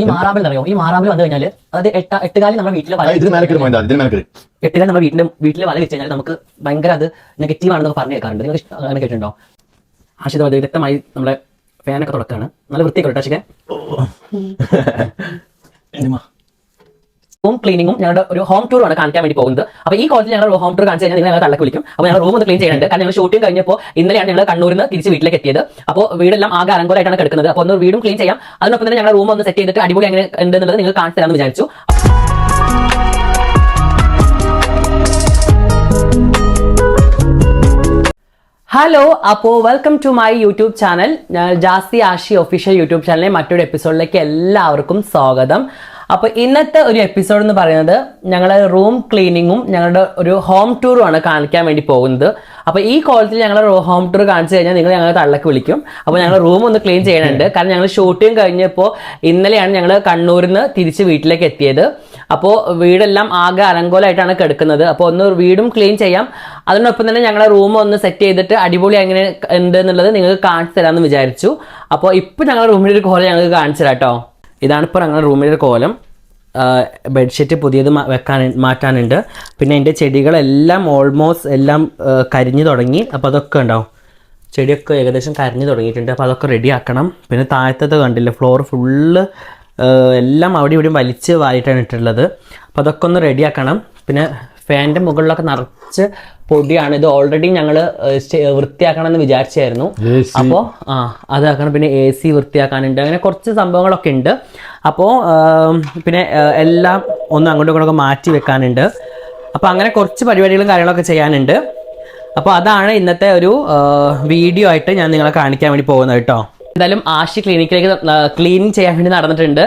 ഈ മാറാമ്പിൽ അറിയോ ഈ മാറാമ്പിൽ വന്നു കഴിഞ്ഞാൽ അതായത് എട്ട എട്ടുകാലി നമ്മുടെ വീട്ടിലെ വല എട്ടുകാലി നമ്മുടെ വീട്ടിലെ വീട്ടിലെ വല വെച്ച് കഴിഞ്ഞാൽ നമുക്ക് ഭയങ്കര അത് നെഗറ്റീവ് ആണെന്ന് പറഞ്ഞു കേൾക്കാറുണ്ട്. നിങ്ങൾ അങ്ങനെ കേട്ടിട്ടുണ്ടോ? ആശിത അത് വ്യക്തമായി നമ്മുടെ ഫാനൊക്കെ തുടക്കാണ്. നല്ല വൃത്തിയൊക്കെ ആശിക്കെ ഹോം ക്ലീനിങ്ങും ഞങ്ങളുടെ ഒരു ഹോം ടൂർ ആണ് കാണിക്കാൻ വേണ്ടി പോകുന്നത്. അപ്പോൾ ഈ കോളേജിൽ ഞങ്ങൾ ഹോം ടൂർ കാണിച്ചു കഴിഞ്ഞാൽ നിങ്ങൾ തള്ളക്ക് വിളിക്കും. അപ്പോൾ ഞങ്ങൾ റൂം ഒന്ന് ക്ലീൻ ചെയ്യുന്നുണ്ട് കാരണം ഞങ്ങൾ ഷൂട്ടിംഗ് കഴിഞ്ഞപ്പോൾ ഇന്നലെയാണ് ഞങ്ങൾ കണ്ണൂരിൽ നിന്ന് തിരിച്ച് വീട്ടിലേക്ക് എത്തിയത്. അപ്പോൾ വീടെല്ലാം ആകെ അലങ്കോലായിട്ടാണ് കിടക്കുന്നത്. അപ്പോൾ ഒന്ന് വീടും ക്ലീൻ ചെയ്യാം. അതിനൊപ്പം തന്നെ ഞങ്ങളുടെ റൂം ഒന്ന് സെറ്റ് ചെയ്തിട്ട് അടിപൊളി എങ്ങനെ ഉണ്ടെന്നുള്ളത് നിങ്ങൾ കാണിച്ചു തരാമെന്ന് വിചാരിച്ചു. ഹലോ അപ്പോൾ welcome to my YouTube channel Jasthi Jasi Ashi official YouTube ചാനലിലെ മറ്റൊരു എപ്പിസോഡിലേക്ക് എല്ലാവർക്കും സ്വാഗതം. അപ്പോൾ ഇന്നത്തെ ഒരു എപ്പിസോഡ് എന്ന് പറയുന്നത് ഞങ്ങളുടെ റൂം ക്ലീനിങ്ങും ഞങ്ങളുടെ ഒരു ഹോം ടൂറും ആണ് കാണിക്കാൻ വേണ്ടി പോകുന്നത്. അപ്പോൾ ഈ കോളത്തിൽ ഞങ്ങൾ ഹോം ടൂർ കാണിച്ചു കഴിഞ്ഞാൽ നിങ്ങൾ ഞങ്ങൾ തള്ളക്ക് വിളിക്കും. അപ്പോൾ ഞങ്ങൾ റൂം ഒന്ന് ക്ലീൻ ചെയ്യണുണ്ട്. കാരണം ഞങ്ങൾ ഷൂട്ടിംഗ് കഴിഞ്ഞപ്പോൾ ഇന്നലെയാണ് ഞങ്ങൾ കണ്ണൂരിൽ നിന്ന് തിരിച്ച് വീട്ടിലേക്ക് എത്തിയത്. അപ്പോൾ വീടെല്ലാം ആകെ അലങ്കോലമായിട്ടാണ് കിടക്കുന്നത്. അപ്പോൾ ഒന്ന് വീടും ക്ലീൻ ചെയ്യാം. അതിനൊപ്പം തന്നെ ഞങ്ങളെ റൂം ഒന്ന് സെറ്റ് ചെയ്തിട്ട് അടിപൊളി എങ്ങനെ ഉണ്ട് എന്നുള്ളത് നിങ്ങൾക്ക് കാണിച്ചു തരാമെന്ന് വിചാരിച്ചു. അപ്പോൾ ഇപ്പോൾ ഞങ്ങളുടെ റൂമിന്റെ ഒരു കോലം ഞങ്ങൾക്ക് കാണിച്ചു തരാം കേട്ടോ ഇതാണ് ഇപ്പോൾ ഞങ്ങളുടെ റൂമിന്റെ കോലം. ബെഡ്ഷീറ്റ് പുതിയത് വെക്കാൻ മാറ്റാനുണ്ട്. പിന്നെ എന്റെ ചെടികളെല്ലാം ഓൾമോസ്റ്റ് എല്ലാം കരിഞ്ഞു തുടങ്ങി. അപ്പോൾ അതൊക്കെ ഉണ്ടാവും. ചെടിയൊക്കെ ഏകദേശം കരിഞ്ഞു തുടങ്ങിയിട്ടുണ്ട്. അപ്പോൾ അതൊക്കെ റെഡി ആക്കണം. പിന്നെ താഴത്തത് കണ്ടില്ല ഫ്ലോർ ഫുള്ള് എല്ലാം അവിടെ ഇവിടെയും വലിച്ച് വാരിയിട്ടാണ് ഇട്ടിട്ടുള്ളത്. അപ്പോൾ അതൊക്കെ ഒന്ന് റെഡിയാക്കണം പിന്നെ ഫാനിന്റെ മുകളിലൊക്കെ നിറച്ച് പൊടിയാണ്. ഇത് ഓൾറെഡി ഞങ്ങൾ വൃത്തിയാക്കണം എന്ന് വിചാരിച്ചായിരുന്നു. അപ്പോൾ ആ അതാക്കണം. പിന്നെ എ സി വൃത്തിയാക്കാനുണ്ട്. അങ്ങനെ കുറച്ച് സംഭവങ്ങളൊക്കെ ഉണ്ട്. അപ്പോൾ പിന്നെ എല്ലാം ഒന്ന് അങ്ങോട്ടും ഇങ്ങോട്ടൊക്കെ മാറ്റി വെക്കാനുണ്ട്. അപ്പോൾ അങ്ങനെ കുറച്ച് പരിപാടികളും കാര്യങ്ങളൊക്കെ ചെയ്യാനുണ്ട്. അപ്പോൾ അതാണ് ഇന്നത്തെ ഒരു വീഡിയോ ആയിട്ട് ഞാൻ നിങ്ങളെ കാണിക്കാൻ വേണ്ടി പോകുന്നത് കേട്ടോ. എന്തായാലും ആഷി ക്ലിനിക്കിലേക്ക് ക്ലീനിങ് ചെയ്യാൻ വേണ്ടി നടന്നിട്ടുണ്ട്.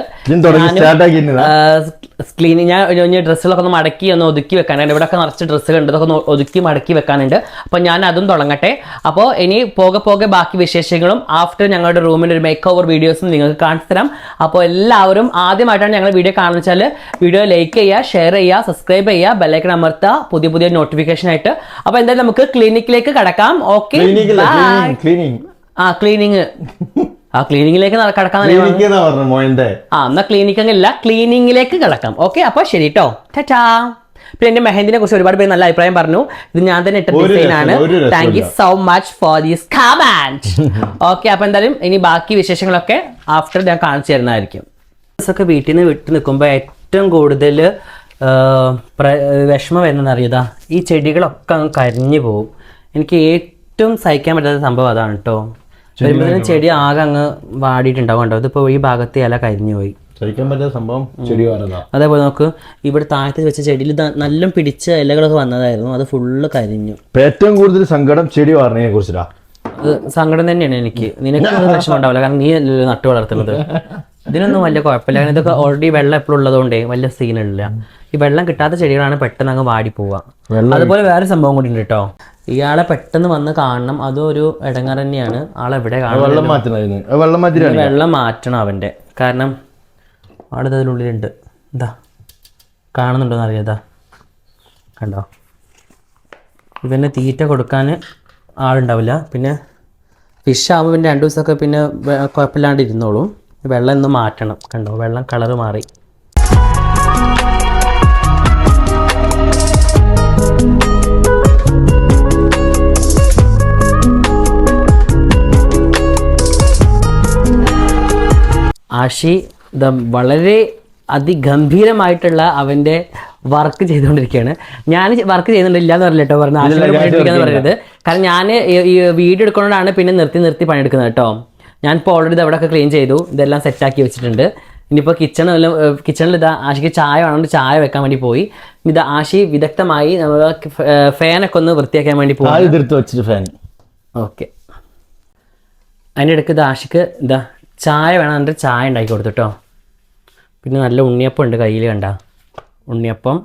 ക്ലീനിങ് ഞാൻ ഒരു ഡ്രസ്സുകളൊക്കെ ഒന്ന് മടക്കി ഒന്ന് ഒതുക്കി വെക്കാനുണ്ട്. ഇവിടെയൊക്കെ നിറച്ച് ഡ്രസ്സുകൾ ഉണ്ട് അതൊക്കെ ഒന്ന് ഒതുക്കി മടക്കി വെക്കാനുണ്ട്. അപ്പോൾ ഞാൻ അതും തുടങ്ങട്ടെ. അപ്പോൾ ഇനി പോകെ പോകെ ബാക്കി വിശേഷങ്ങളും ആഫ്റ്റർ ഞങ്ങളുടെ റൂമിന്റെ ഒരു മേക്ക് ഓവർ വീഡിയോസും നിങ്ങൾക്ക് കാണിച്ചു തരാം. അപ്പോൾ എല്ലാവരും ആദ്യമായിട്ടാണ് ഞങ്ങൾ വീഡിയോ കാണുന്നത് വെച്ചാൽ വീഡിയോ ലൈക്ക് ചെയ്യുക ഷെയർ ചെയ്യുക സബ്സ്ക്രൈബ് ചെയ്യുക ബെല്ലൈക്കൺ അമർത്തുക പുതിയ പുതിയ നോട്ടിഫിക്കേഷൻ ആയിട്ട്. അപ്പോൾ എന്തായാലും നമുക്ക് ക്ലിനിക്കിലേക്ക് കടക്കാം. ഓക്കെ ക്ലീനിങ് ആ ക്ലീനിങ് ആ ക്ലീനിങ്ങിലേക്ക് കടക്കാൻ മോയന്റെ ആ എന്നാ ക്ലീനിക് അല്ല ക്ലീനിങ്ങിലേക്ക് കിടക്കാം. ഓക്കെ അപ്പൊ ശരി കേട്ടോ ടാ പിന്നെ എന്റെ മെഹന്തിനെ കുറിച്ച് ഒരുപാട് പേര് നല്ല അഭിപ്രായം പറഞ്ഞു. ഇത് ഞാൻ തന്നെ ഇട്ട ഒരു ഡിസൈൻ ആണ്. രസമില്ല, thank you so much for this command okay അപ്പൊ എന്തായാലും ഇനി ബാക്കി വിശേഷങ്ങളൊക്കെ ആഫ്റ്റർ ഞാൻ കാണിച്ചു തരുന്നതായിരിക്കും. ഒക്കെ വീട്ടിൽ നിന്ന് വിട്ടു നിൽക്കുമ്പോൾ ഏറ്റവും കൂടുതൽ വിഷമം വരുന്നത് അറിയതാ? ഈ ചെടികളൊക്കെ കരിഞ്ഞു പോകും എനിക്ക് ഏറ്റവും സഹിക്കാൻ പറ്റാത്ത സംഭവം അതാണ് കേട്ടോ വരുമ്പോഴത്തേനും ചെടി ആകെ അങ്ങ് വാടിയിട്ടുണ്ടാവും കണ്ടോ? ഇതിപ്പോൾ ഈ ഭാഗത്തെ ഇല കരിഞ്ഞു പോയി. പറ്റാത്ത സംഭവം ചെടി അതേപോലെ നമുക്ക് ഇവിടെ താഴത്ത് വെച്ച ചെടിയിൽ നല്ല പിടിച്ച ഇലകളൊക്കെ വന്നതായിരുന്നു. അത് ഫുള്ള് കരിഞ്ഞു. ഏറ്റവും കൂടുതൽ സങ്കടം ചെടി വാറിനെ കുറിച്ചിട്ടാ. അത് സങ്കടം തന്നെയാണ് എനിക്ക്. നിനക്ക് വിഷമം ഉണ്ടാവില്ല കാരണം നീ അല്ലല്ലോ നട്ടു വളർത്തുന്നത്? ഇതിനൊന്നും വലിയ കുഴപ്പമില്ല കാരണം ഇതൊക്കെ ഓൾറെഡി വെള്ളം എപ്പോഴും ഉള്ളതുകൊണ്ട് വലിയ സീനില്ല ഈ വെള്ളം കിട്ടാത്ത ചെടികളാണ് പെട്ടെന്ന് അങ്ങ് വാടി പോവുക. അതുപോലെ വേറെ സംഭവം കൂടി ഉണ്ട് കേട്ടോ. ഇയാളെ പെട്ടെന്ന് വന്ന് കാണണം. അതും ഒരു ഇടങ്ങർ തന്നെയാണ് ആളെവിടെ കാണണം വെള്ളം മാറ്റണം വെള്ളം വെള്ളം മാറ്റണം അവന്റെ. കാരണം ആളിത് അതിനുള്ളിലുണ്ട് എന്താ കാണുന്നുണ്ടോന്ന് അറിയാതാ കണ്ടോ? ഇവന് തീറ്റ കൊടുക്കാൻ ആളുണ്ടാവില്ല. പിന്നെ ഫിഷ് ആകുമ്പോൾ പിന്നെ രണ്ട് ദിവസമൊക്കെ പിന്നെ കുഴപ്പമില്ലാണ്ട് ഇരുന്നോളും. വെള്ളം ഇന്ന് മാറ്റണം. കണ്ടോ? വെള്ളം കളറ് മാറി. ആഷി ദ വളരെ അതിഗംഭീരമായിട്ടുള്ള അവന്റെ വർക്ക് ചെയ്തുകൊണ്ടിരിക്കുകയാണ്. ഞാൻ വർക്ക് ചെയ്യുന്നുണ്ടില്ല എന്ന് പറഞ്ഞില്ല കേട്ടോ പറഞ്ഞു പറയുന്നത് കാരണം ഞാൻ ഈ വീഡിയോ എടുക്കുന്നതുകൊണ്ടാണ് പിന്നെ നിർത്തി നിർത്തി പണിയെടുക്കുന്നത് കേട്ടോ. ഞാനിപ്പോൾ ഓൾറെഡി ഇത് അവിടെയൊക്കെ ക്ലീൻ ചെയ്തു ഇതെല്ലാം സെറ്റാക്കി വെച്ചിട്ടുണ്ട്. ഇനിയിപ്പോൾ കിച്ചൺ കിച്ചണിൽ ഇതാ ആശിക്ക് ചായ വേണമെങ്കിൽ ചായ വെക്കാൻ വേണ്ടി പോയി. ഇത് ആശി വിദഗ്ധമായി നമ്മൾ ഫാനൊക്കെ ഒന്ന് വൃത്തിയാക്കാൻ വേണ്ടി പോകും ഓക്കെ അതിന്റെ ഇടയ്ക്ക് ഇത് ആശിക്ക് ഇതാ ചായ വേണം. എന്നിട്ട് ചായ ഉണ്ടാക്കി കൊടുത്തുട്ടോ പിന്നെ നല്ല ഉണ്ണിയപ്പം ഉണ്ട് കയ്യിൽ കണ്ട. ഉണ്ണിയപ്പം.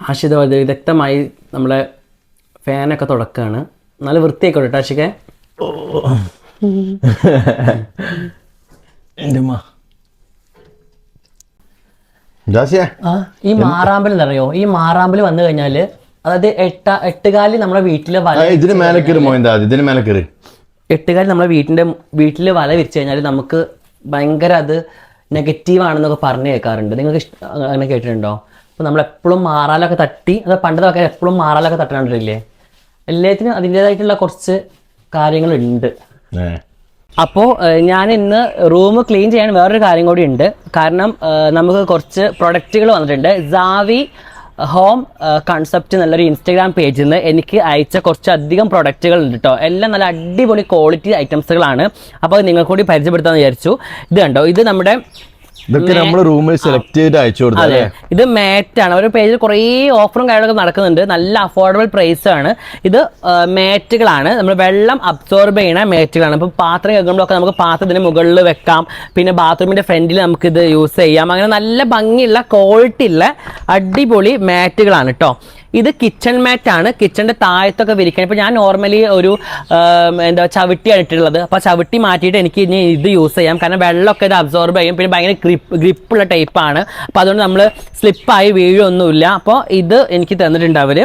ആശിത വിദഗ്ധമായി നമ്മളെ ഫാനൊക്കെ തുടക്കുകയാണ് നല്ല വൃത്തിയൊക്കെ കേട്ടോ ആശിക്കെ എന്റെ അമ്മ ജാസിയെ? ഈ മാറാമ്പൽ എന്നറിയോ? ഈ മാറാമ്പൽ വന്നു കഴിഞ്ഞാൽ അതായത് എട്ട എട്ടുകാലി നമ്മുടെ വീട്ടിലെ ഇതിന് മേലെ കയറി മോയന്താ ഇതിന് മേലെ കയറി എട്ടുകാലി നമ്മളെ വീട്ടിന്റെ വീട്ടിൽ വല വിരിച്ചു കഴിഞ്ഞാൽ നമുക്ക് ഭയങ്കര അത് നെഗറ്റീവ് ആണെന്നൊക്കെ പറഞ്ഞു കേൾക്കാറുണ്ട്. നിങ്ങൾക്ക് ഇഷ്ടം അങ്ങനെ കേട്ടിട്ടുണ്ടോ? അപ്പോൾ നമ്മൾ എപ്പോഴും മാറാലൊക്കെ തട്ടി അത് പണ്ടത്തെ ആൾക്കാർ എപ്പോഴും മാറാലൊക്കെ തട്ടാണ്ടില്ലേ എല്ലാത്തിനും അതിന്റേതായിട്ടുള്ള കുറച്ച് കാര്യങ്ങളുണ്ട്. അപ്പോൾ ഞാൻ ഇന്ന് റൂം ക്ലീൻ ചെയ്യാൻ വേറൊരു കാര്യം കൂടി ഉണ്ട്. കാരണം നമുക്ക് കുറച്ച് പ്രൊഡക്റ്റുകൾ വന്നിട്ടുണ്ട്. സാവി ഹോം കൺസെപ്റ്റ് എന്നുള്ളൊരു ഇൻസ്റ്റാഗ്രാം പേജിൽ നിന്ന് എനിക്ക് അയച്ച കുറച്ചധികം പ്രൊഡക്റ്റുകൾ ഉണ്ട് കേട്ടോ എല്ലാം നല്ല അടിപൊളി ക്വാളിറ്റി ഐറ്റംസുകളാണ് അപ്പോൾ അത് നിങ്ങൾക്കൂടി പരിചയപ്പെടുത്താമെന്ന് വിചാരിച്ചു. ഇത് കണ്ടോ? ഇത് നമ്മുടെ ഇതൊക്കെ നമ്മൾ റൂമിൽ സെലക്ട് ചെയ്ത് അയച്ചു കൊടുത്തത് ഇത് മാറ്റ് ആണ് ഒരു പേജിൽ കുറേ ഓഫറും കാര്യങ്ങളൊക്കെ നടക്കുന്നുണ്ട്. നല്ല അഫോർഡബിൾ പ്രൈസ് ആണ്. ഇത് മാറ്റുകളാണ്. നമ്മൾ വെള്ളം അബ്സോർബ് ചെയ്യുന്ന മാറ്റുകളാണ്. ഇപ്പോൾ പാത്രം കേൾക്കുമ്പോഴൊക്കെ നമുക്ക് പാത്രത്തിന് മുകളിൽ വെക്കാം. പിന്നെ ബാത്റൂമിന്റെ ഫ്രണ്ടിൽ നമുക്ക് ഇത് യൂസ് ചെയ്യാം. അങ്ങനെ നല്ല ഭംഗിയുള്ള ക്വാളിറ്റി ഉള്ള അടിപൊളി മാറ്റുകളാണ് കേട്ടോ ഇത് കിച്ചൺ മാറ്റ് ആണ്. കിച്ചണിന്റെ താഴത്തൊക്കെ വിരിക്കാൻ ഇപ്പൊ ഞാൻ നോർമലി ഒരു എന്താ ചവിട്ടിയാണ് ഇട്ടിട്ടുള്ളത് അപ്പൊ ചവിട്ടി മാറ്റിയിട്ട് എനിക്ക് ഇനി ഇത് യൂസ് ചെയ്യാം. കാരണം വെള്ളമൊക്കെ ഇത് അബ്സോർബ് ചെയ്യും. പിന്നെ ഭയങ്കര ഗ്രിപ്പ് ഗ്രിപ്പുള്ള ടൈപ്പാണ് അപ്പോൾ അതുകൊണ്ട് നമ്മൾ സ്ലിപ്പായി വീഴൊന്നുമില്ല അപ്പോൾ ഇത് എനിക്ക് തന്നിട്ടുണ്ട് അവർ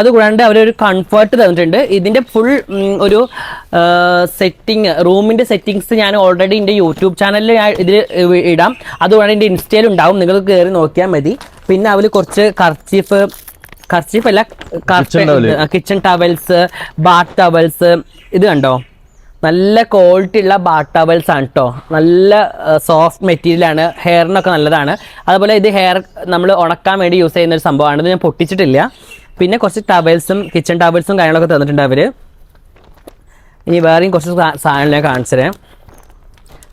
അതുകൂടാണ്ട് അവരൊരു കംഫർട്ട് തന്നിട്ടുണ്ട്. ഇതിന്റെ ഫുൾ ഒരു സെറ്റിംഗ് റൂമിന്റെ സെറ്റിങ്സ് ഞാൻ ഓൾറെഡി എന്റെ യൂട്യൂബ് ചാനലിൽ ഇതിൽ ഇടാം. അതുകൊണ്ട് എന്റെ ഇൻസ്റ്റയിൽ ഉണ്ടാവും. നിങ്ങൾ കയറി നോക്കിയാൽ മതി. പിന്നെ അവർ കുറച്ച് കർച്ചീഫ് കർച്ചീഫ് അല്ല. കിച്ചൺ ടവൽസ് ബാത്ത് ടവൽസ് ഇത് കണ്ടോ? നല്ല ക്വാളിറ്റി ഉള്ള ബാത്ത് ടവൽസ് ആണ് കേട്ടോ നല്ല സോഫ്റ്റ് മെറ്റീരിയൽ ആണ്. ഹെയറിനൊക്കെ നല്ലതാണ്. അതുപോലെ ഇത് ഹെയർ നമ്മൾ ഉണക്കാൻ വേണ്ടി യൂസ് ചെയ്യുന്ന ഒരു സംഭവമാണ്. ഇത് ഞാൻ പൊട്ടിച്ചിട്ടില്ല. പിന്നെ കുറച്ച് ടവൽസും കിച്ചൺ ടവൽസും കാര്യങ്ങളൊക്കെ തന്നിട്ടുണ്ട് അവർ ഇനി വേറെയും കുറച്ച് സാധനങ്ങൾ ഞാൻ കാണിച്ചു തരാം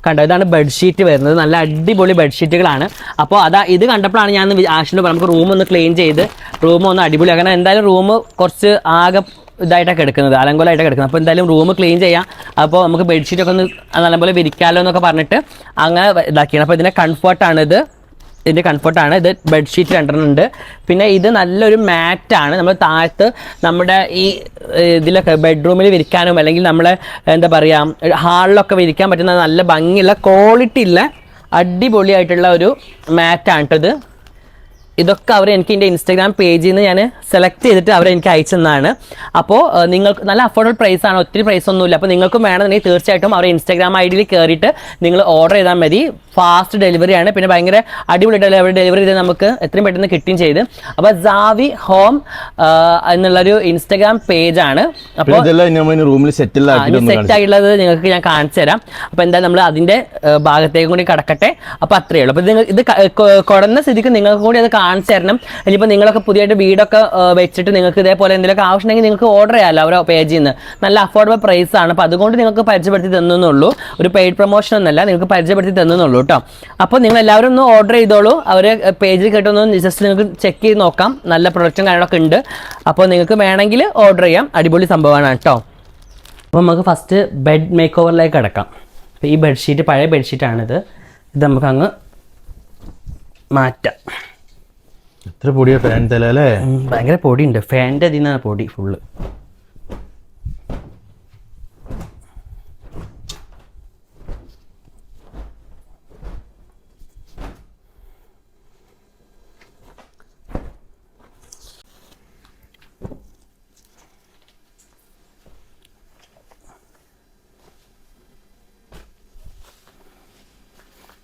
കണ്ടോ ഇതാണ് ബെഡ്ഷീറ്റ് വരുന്നത്. നല്ല അടിപൊളി ബെഡ്ഷീറ്റുകളാണ് അപ്പോൾ അതാ ഇത് കണ്ടപ്പോഴാണ് ഞാൻ ആഷിനോട് നമുക്ക് റൂം ഒന്ന് ക്ലീൻ ചെയ്ത് റൂം ഒന്ന് അടിപൊളി. അങ്ങനെ എന്തായാലും റൂം കുറച്ച് ആകെ ഇതായിട്ടൊക്കെ എടുക്കുന്നത് അലങ്കോലായിട്ടൊക്കെ എടുക്കുന്നത്. അപ്പോൾ എന്തായാലും റൂം ക്ലീൻ ചെയ്യാം. അപ്പോൾ നമുക്ക് ബെഡ്ഷീറ്റൊക്കെ ഒന്ന് നല്ലപോലെ വിരിക്കാമല്ലോ എന്നൊക്കെ പറഞ്ഞിട്ട് അങ്ങനെ ഇതാക്കിയാണ് അപ്പോൾ ഇതിന്റെ കംഫർട്ടാണിത് ഇതിന്റെ കംഫർട്ടാണ് ഇത് ബെഡ്ഷീറ്റ് രണ്ടെണ്ണം ഉണ്ട്. പിന്നെ ഇത് നല്ലൊരു മാറ്റാണ് നമ്മൾ താഴത്ത് നമ്മുടെ ഈ ഇതിലൊക്കെ ബെഡ്റൂമിൽ വിരിക്കാനും അല്ലെങ്കിൽ നമ്മളെ എന്താ പറയുക ഹാളിലൊക്കെ വിരിക്കാൻ പറ്റുന്ന നല്ല ഭംഗിയുള്ള ക്വാളിറ്റി ഉള്ള അടിപൊളിയായിട്ടുള്ള ഒരു മാറ്റാണ് കേട്ടോ ഇത്. ഇതൊക്കെ അവർ എനിക്ക് എന്റെ ഇൻസ്റ്റാഗ്രാം പേജിൽ നിന്ന് ഞാൻ സെലക്ട് ചെയ്തിട്ട് അവർ എനിക്ക് അയച്ചെന്നാണ്. അപ്പോൾ നിങ്ങൾക്ക് നല്ല അഫോർഡബിൾ പ്രൈസ് ആണ് ഒത്തിരി പ്രൈസ് ഒന്നുമില്ല. അപ്പോൾ നിങ്ങൾക്കും വേണമെന്നുണ്ടെങ്കിൽ തീർച്ചയായിട്ടും അവരുടെ ഇൻസ്റ്റാഗ്രാം ഐ ഡിയിൽ കയറിയിട്ട് നിങ്ങൾ ഓർഡർ ചെയ്താൽ മതി. ഫാസ്റ്റ് ഡെലിവറി ആണ്. പിന്നെ ഭയങ്കര അടിപൊളി ഡെലിവറി ഡെലിവറി ചെയ്ത് നമുക്ക് എത്രയും പെട്ടെന്ന് കിട്ടുകയും ചെയ്ത്. അപ്പോൾ ജാവി ഹോം എന്നുള്ളൊരു ഇൻസ്റ്റാഗ്രാം പേജാണ് അപ്പോൾ റൂമിൽ സെറ്റിൽ ആയിട്ടുള്ളത് നിങ്ങൾക്ക് ഞാൻ കാണിച്ചു തരാം. അപ്പോൾ എന്താ നമ്മൾ അതിന്റെ ഭാഗത്തേക്കും കൂടി കടക്കട്ടെ. അപ്പോൾ അത്രയേ ഉള്ളൂ. അപ്പോൾ ഇത് ക- കൊടന്ന സ്ഥിതിക്ക് നിങ്ങൾക്ക് കൂടി അത് കാണിച്ചു തരണം ഇനിയിപ്പോൾ നിങ്ങളൊക്കെ പുതിയതായിട്ട് വീടൊക്കെ വെച്ചിട്ട് നിങ്ങൾക്ക് ഇതേപോലെ എന്തെങ്കിലുമൊക്കെ ആവശ്യമുണ്ടെങ്കിൽ നിങ്ങൾക്ക് ഓർഡർ ചെയ്യാമല്ലോ അവരുടെ പേജിൽ നിന്ന് നല്ല അഫോർഡബിൾ പ്രൈസ് ആണ്. അപ്പോൾ അതുകൊണ്ട് നിങ്ങൾക്ക് പരിചയപ്പെടുത്തി തന്നുള്ളൂ ഒരു പെയ്ഡ് പ്രൊമോഷൻ ഒന്നല്ല നിങ്ങൾക്ക് പരിചയപ്പെടുത്തി തന്നുള്ളൂ കേട്ടോ. അപ്പോൾ നിങ്ങൾ എല്ലാവരും ഒന്ന് ഓർഡർ ചെയ്തോളൂ. അവർ പേജിൽ കേട്ടൊന്ന് ജസ്റ്റ് നിങ്ങൾക്ക് ചെക്ക് ചെയ്ത് നോക്കാം. നല്ല പ്രൊഡക്റ്റും കാര്യങ്ങളൊക്കെ ഉണ്ട്. അപ്പോൾ നിങ്ങൾക്ക് വേണമെങ്കിൽ ഓർഡർ ചെയ്യാം. അടിപൊളി സംഭവമാണ് കേട്ടോ. അപ്പോൾ നമുക്ക് ഫസ്റ്റ് ബെഡ് മേക്ക് ഓവറിലേക്ക് കിടക്കാം. അപ്പോൾ ഈ ബെഡ്ഷീറ്റ് പഴയ ബെഡ്ഷീറ്റാണിത് ഇത് നമുക്ക് അങ്ങ് മാറ്റാം. എത്ര പൊടിയ ഫാൻ തല അല്ലേ? ഭയങ്കര പൊടി ഉണ്ട് ഫാന്റെ അതിൽ നിന്നാണ് പൊടി ഫുള്ള്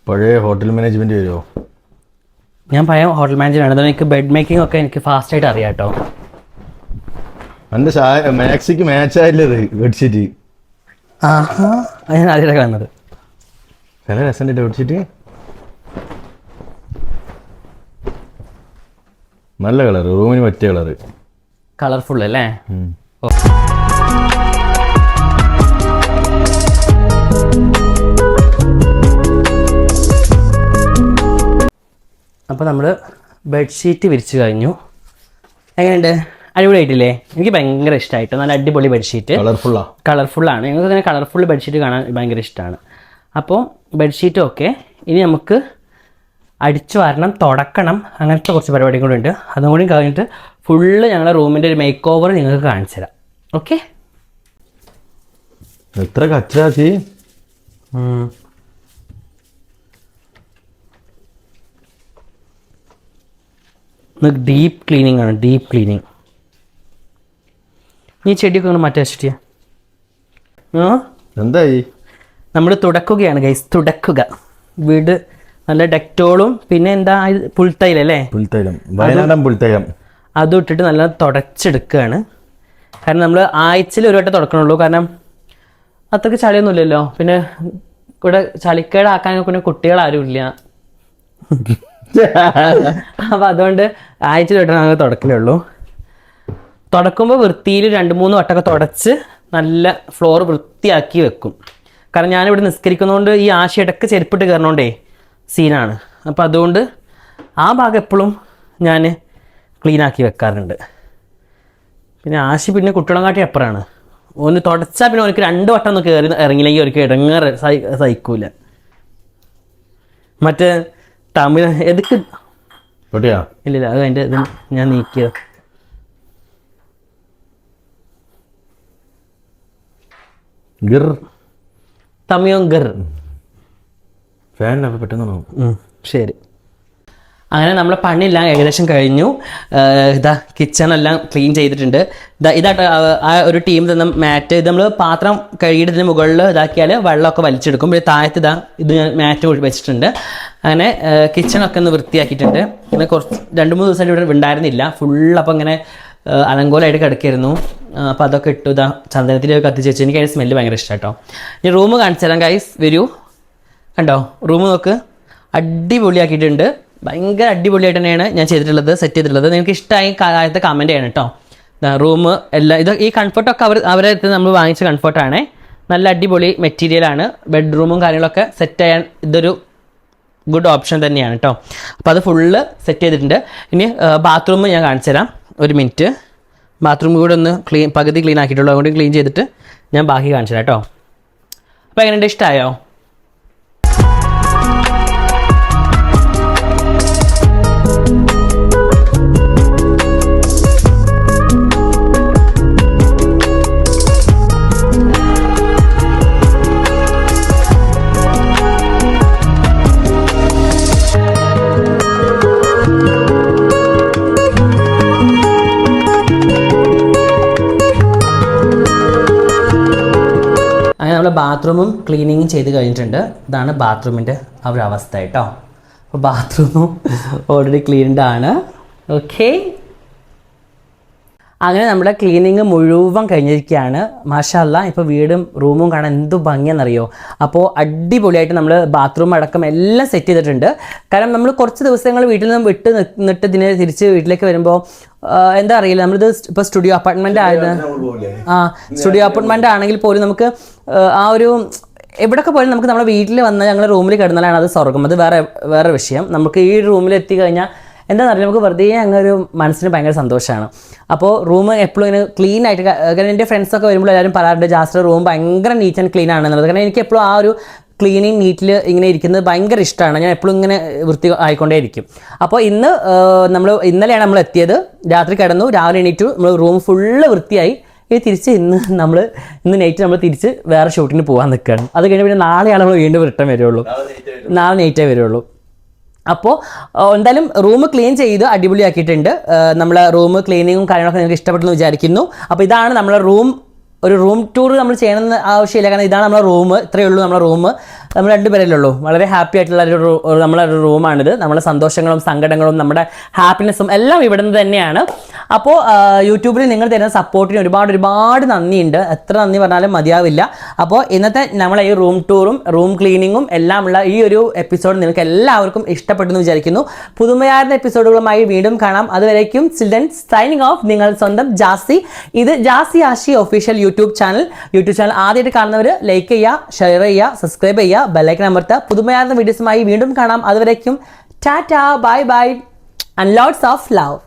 പഴയ ഹോട്ടൽ മാനേജ്മെന്റ് വരുമോ ഞാൻ പഴയ ഹോട്ടൽ മാനേജറാണ് അതുകൊണ്ട് എനിക്ക് ബെഡ് മേക്കിംഗ് ഒക്കെ എനിക്ക് ഫാസ്റ്റ് ആയിട്ട് അറിയാം കേട്ടോ. എന്റെ മാക്സിക്ക് മാച്ച് ആയില്ലത് ബെഡ്ഷീറ്റ് ആഹാ. അത് ഞാൻ ആദ്യമായിട്ട് കാണുന്നത്. നല്ല രസമുണ്ട് ബെഡ്ഷീറ്റ് നല്ല കളർ റൂമിന് പറ്റിയ കളർ കളർഫുൾ അല്ലേ? അപ്പോൾ നമ്മൾ ബെഡ്ഷീറ്റ് വിരിച്ചു കഴിഞ്ഞു. എങ്ങനെയുണ്ട്? അടിപൊളിയായിട്ടില്ലേ? എനിക്ക് ഭയങ്കര ഇഷ്ടമായിട്ട് നല്ല അടിപൊളി ബെഡ്ഷീറ്റ് കളർഫുള്ളാണ് കളർഫുള്ളാണ് ഞങ്ങൾക്ക് ഇങ്ങനെ കളർഫുൾ ബെഡ്ഷീറ്റ് കാണാൻ ഭയങ്കര ഇഷ്ടമാണ് അപ്പോൾ ബെഡ്ഷീറ്റും ഒക്കെ ഇനി നമുക്ക് അടിച്ചു വരണം തുടക്കണം അങ്ങനത്തെ കുറച്ച് പരിപാടിയും കൂടി ഉണ്ട്. അതും കൂടി കഴിഞ്ഞിട്ട് ഫുള്ള് ഞങ്ങളുടെ റൂമിന്റെ ഒരു മേക്ക് ഓവർ നിങ്ങൾക്ക് കാണിച്ചു തരാം. ഓക്കെ എത്ര കച്ചാച്ചി ഡീപ്പ് ക്ലീനിങ് ആണ് ഡീപ്പ് ക്ലീനിങ് നീ ചെടിയൊക്കെ ഒന്ന് മാറ്റി വെച്ചിട്ട് എന്തായി? നമ്മൾ തുടക്കുകയാണ് ഗൈസ് തുടക്കുക. വീട് നല്ല ഡെക്ടോളും പിന്നെ എന്താ പുൽത്തൈലം പുൽത്തൈലല്ലേ പുൽത്തൈലം. വയനാടൻ പുൽത്തൈലം. അതും ഇട്ടിട്ട് നല്ല തുടച്ചെടുക്കുകയാണ്. കാരണം നമ്മൾ ആഴ്ചയിൽ ഒരു വട്ടം തുടക്കണുള്ളൂ. കാരണം അത്രയ്ക്ക് ചളിയൊന്നുമില്ലല്ലോ പിന്നെ ഇവിടെ ചളിക്കേടാക്കാൻ പിന്നെ കുട്ടികളാരും ഇല്ല. അപ്പം അതുകൊണ്ട് ആഴ്ചയിൽ ഒരു അങ്ങനെ തുടക്കലേ ഉള്ളൂ. തുടക്കുമ്പോൾ വൃത്തിയിൽ രണ്ട് മൂന്ന് വട്ടമൊക്കെ തുടച്ച് നല്ല ഫ്ലോർ വൃത്തിയാക്കി വെക്കും. കാരണം ഞാനിവിടെ നിസ്കരിക്കുന്നതുകൊണ്ട് ഈ ആശി ഇടയ്ക്ക് ചെരുപ്പിട്ട് കയറണോണ്ടേ സീനാണ്. അപ്പം അതുകൊണ്ട് ആ ഭാഗം എപ്പോഴും ഞാൻ ക്ലീനാക്കി വെക്കാറുണ്ട്. പിന്നെ ആശി പിന്നെ കുട്ടികളങ്ങാട്ടി അപ്പുറമാണ് ഒന്ന് തുടച്ചാൽ പിന്നെ എനിക്ക് രണ്ട് വട്ടം ഒന്ന് കയറി ഇറങ്ങിയില്ലെങ്കിൽ അവർക്ക് ഇടങ്ങാറ് സഹി സഹിക്കൂല. മറ്റേ തമിഴ് എതുക്ക്? പൊട്ടിയാ? ഇല്ലില്ല അത് അതിന്റെ ഇത് ഞാൻ നീക്കിയത്. ഗിർ. തമിയോങ്കർ ഫാൻ പെട്ടെന്ന് ശരി. അങ്ങനെ നമ്മളെ പണിയെല്ലാം ഏകദേശം കഴിഞ്ഞു. ഇതാ കിച്ചണെല്ലാം ക്ലീൻ ചെയ്തിട്ടുണ്ട്. ഇതാ ഇതാ ആ ഒരു ടീം തന്ന മാറ്റ് ഇത് നമ്മൾ പാത്രം കഴുകിയിട്ട് ഇതിന് മുകളിൽ ഇതാക്കിയാൽ വെള്ളമൊക്കെ വലിച്ചെടുക്കും. പിന്നെ താഴത്ത് ഇതാ ഇത് ഞാൻ മാറ്റ് വെച്ചിട്ടുണ്ട്. അങ്ങനെ കിച്ചണൊക്കെ ഒന്ന് വൃത്തിയാക്കിയിട്ടുണ്ട്. പിന്നെ കുറച്ച് രണ്ട് മൂന്ന് ദിവസമായിട്ട് ഇവിടെ ഉണ്ടായിരുന്നില്ല. ഫുൾ അപ്പം ഇങ്ങനെ അലങ്കോലായിട്ട് കിടക്കായിരുന്നു. അപ്പോൾ അതൊക്കെ ഇട്ടു ഇതാ ചന്ദനത്തിൽ കത്തിച്ച് വെച്ചു. എനിക്ക് അതിന്റെ സ്മെല്ല് ഭയങ്കര ഇഷ്ടം കേട്ടോ ഇനി റൂം കാണിച്ചു തരാം ഗൈസ് വരൂ. കണ്ടോ? റൂം നോക്ക്. അടിപൊളിയാക്കിയിട്ടുണ്ട്. ഭയങ്കര അടിപൊളിയായിട്ട് തന്നെയാണ് ഞാൻ ചെയ്തിട്ടുള്ളത് സെറ്റ് ചെയ്തിട്ടുള്ളത്. നിങ്ങൾക്ക് ഇഷ്ടമായി കാലത്തെ കമന്റ് ചെയ്യണം കേട്ടോ റൂം എല്ലാം ഇത് ഈ കംഫർട്ടൊക്കെ അവർ അവരെ നമ്മൾ വാങ്ങിച്ച കംഫർട്ടാണേ നല്ല അടിപൊളി മെറ്റീരിയലാണ് ബെഡ്റൂമും കാര്യങ്ങളൊക്കെ സെറ്റ് ചെയ്യാൻ ഇതൊരു ഗുഡ് ഓപ്ഷൻ തന്നെയാണ് കേട്ടോ അപ്പോൾ അത് ഫുള്ള് സെറ്റ് ചെയ്തിട്ടുണ്ട്. ഇനി ബാത്റൂം ഞാൻ കാണിച്ചു തരാം. ഒരു മിനിറ്റ് ബാത്റൂം കൂടെ ഒന്ന് ക്ലീൻ പകുതി ക്ലീൻ ആക്കിയിട്ടുള്ളൂ അതുകൊണ്ട് ക്ലീൻ ചെയ്തിട്ട് ഞാൻ ബാക്കി കാണിച്ചു തരാം കേട്ടോ അപ്പോൾ എങ്ങനെയുണ്ട്? ഇഷ്ടമായോ ബാത്റൂമും ക്ലീനിങ്ങും ചെയ്ത് കഴിഞ്ഞിട്ടുണ്ട്. ഇതാണ് ബാത്റൂമിന്റെ ആ ഒരു അവസ്ഥ കേട്ടോ. അപ്പോൾ ബാത്റൂമും ഓൾറെഡി ക്ലീൻഡ് ആണ്. ഓക്കെ അങ്ങനെ നമ്മുടെ ക്ലീനിങ് മുഴുവൻ കഴിഞ്ഞിരിക്കുകയാണ്. മാഷല്ല ഇപ്പോൾ വീടും റൂമും കാണാൻ എന്ത് ഭംഗിയെന്നറിയോ അപ്പോൾ അടിപൊളിയായിട്ട് നമ്മൾ ബാത്റൂം അടക്കം എല്ലാം സെറ്റ് ചെയ്തിട്ടുണ്ട്. കാരണം നമ്മൾ കുറച്ച് ദിവസങ്ങൾ വീട്ടിൽ നിന്ന് വിട്ട് നിന്നിട്ട് ഇതിനെ തിരിച്ച് വീട്ടിലേക്ക് വരുമ്പോൾ എന്താ അറിയില്ല. നമ്മളിത് ഇപ്പോൾ സ്റ്റുഡിയോ അപ്പാർട്ട്മെന്റ് ആയത്. ആ സ്റ്റുഡിയോ അപ്പാർട്ട്മെന്റ് ആണെങ്കിൽ പോലും നമുക്ക് ആ, ഒരു എവിടെയൊക്കെ പോയാലും നമുക്ക് നമ്മുടെ വീട്ടിൽ വന്ന് ഞങ്ങൾ റൂമിൽ കിടന്നാലാണ് അത് സ്വർഗം അത് വേറെ വേറെ വിഷയം. നമുക്ക് ഈ റൂമിൽ എത്തിക്കഴിഞ്ഞാൽ എന്താണെന്ന് അറിയില്ല നമുക്ക് വെറുതെ അങ്ങ് ഒരു മനസ്സിന് ഭയങ്കര സന്തോഷമാണ് അപ്പോൾ റൂം എപ്പോഴും ഇങ്ങനെ ക്ലീൻ ആയിട്ട് കാരണം എന്റെ ഫ്രണ്ട്സൊക്കെ വരുമ്പോൾ എല്ലാവരും പറയാറുണ്ട് ജാസ്റ്റർ റൂം ഭയങ്കര നീറ്റ് ആൻഡ് ക്ലീൻ ആണെന്നുള്ളത്. കാരണം എനിക്ക് എപ്പോഴും ആ ഒരു ക്ലീനിങ് നീറ്റിൽ ഇങ്ങനെ ഇരിക്കുന്നത് ഭയങ്കര ഇഷ്ടമാണ് ഞാൻ എപ്പോഴും ഇങ്ങനെ വൃത്തി ആയിക്കൊണ്ടേ ഇരിക്കും അപ്പോൾ ഇന്ന് നമ്മൾ ഇന്നലെയാണ് നമ്മൾ എത്തിയത്. രാത്രി കിടന്നു രാവിലെ എണീറ്റു. നമ്മൾ റൂം ഫുള്ള് വൃത്തിയായി. ഇനി തിരിച്ച് ഇന്ന് നമ്മൾ ഇന്ന് നൈറ്റ് നമ്മൾ തിരിച്ച് വേറെ ഷൂട്ടിന് പോകാൻ നിൽക്കുകയാണ് അത് കഴിഞ്ഞ് പിന്നെ നാളെയാണ് നമ്മൾ വീണ്ടും റിട്ടേൺ വരുള്ളൂ. നാളെ നൈറ്റേ വരുള്ളൂ. അപ്പോൾ എന്തായാലും റൂം ക്ലീൻ ചെയ്ത് അടിപൊളിയാക്കിയിട്ടുണ്ട്. നമ്മൾ റൂം ക്ലീനിങ്ങും കാര്യങ്ങളൊക്കെ നിങ്ങൾക്ക് ഇഷ്ടപ്പെട്ടെന്ന് വിചാരിക്കുന്നു. അപ്പോൾ ഇതാണ് നമ്മളെ റൂം ഒരു റൂം ടൂർ നമ്മൾ ചെയ്യണമെന്ന് ആവശ്യമില്ല. കാരണം ഇതാണ് നമ്മുടെ റൂം ഇത്രയേ ഉള്ളൂ നമ്മുടെ റൂം. നമ്മൾ രണ്ടുപേരല്ലേ ഉള്ളൂ. വളരെ ഹാപ്പി ആയിട്ടുള്ള ഒരു നമ്മളെ ഒരു റൂമാണിത്. നമ്മുടെ സന്തോഷങ്ങളും സങ്കടങ്ങളും നമ്മുടെ ഹാപ്പിനെസ്സും എല്ലാം ഇവിടെ നിന്ന് തന്നെയാണ് അപ്പോൾ യൂട്യൂബിൽ നിങ്ങൾ തരുന്ന സപ്പോർട്ടിന് ഒരുപാട് ഒരുപാട് നന്ദിയുണ്ട്. എത്ര നന്ദി പറഞ്ഞാലും മതിയാവില്ല. അപ്പോൾ ഇന്നത്തെ നമ്മളെ ഈ റൂം ടൂറും റൂം ക്ലീനിങ്ങും എല്ലാമുള്ള ഈ ഒരു എപ്പിസോഡ് നിങ്ങൾക്ക് എല്ലാവർക്കും ഇഷ്ടപ്പെട്ടെന്ന് വിചാരിക്കുന്നു. പുതുമയാർന്ന എപ്പിസോഡുകളുമായി വീണ്ടും കാണാം. അതുവരേക്കും ചിൽഡ്രൻ സൈനിങ് ഓഫ് നിങ്ങൾ സ്വന്തം ജാസി. ഇത് Jassi Ashi official YouTube channel YouTube channel ആദ്യമായിട്ട് കാണുന്നവർ ലൈക്ക് ചെയ്യുക ഷെയർ ചെയ്യുക സബ്സ്ക്രൈബ് ചെയ്യുക. ബെല്ലൈക്കൻ അമർത്തുക പുതുമയാർന്ന വീഡിയോസുമായി വീണ്ടും കാണാം. അതുവരേക്കും tata bye bye and lots of love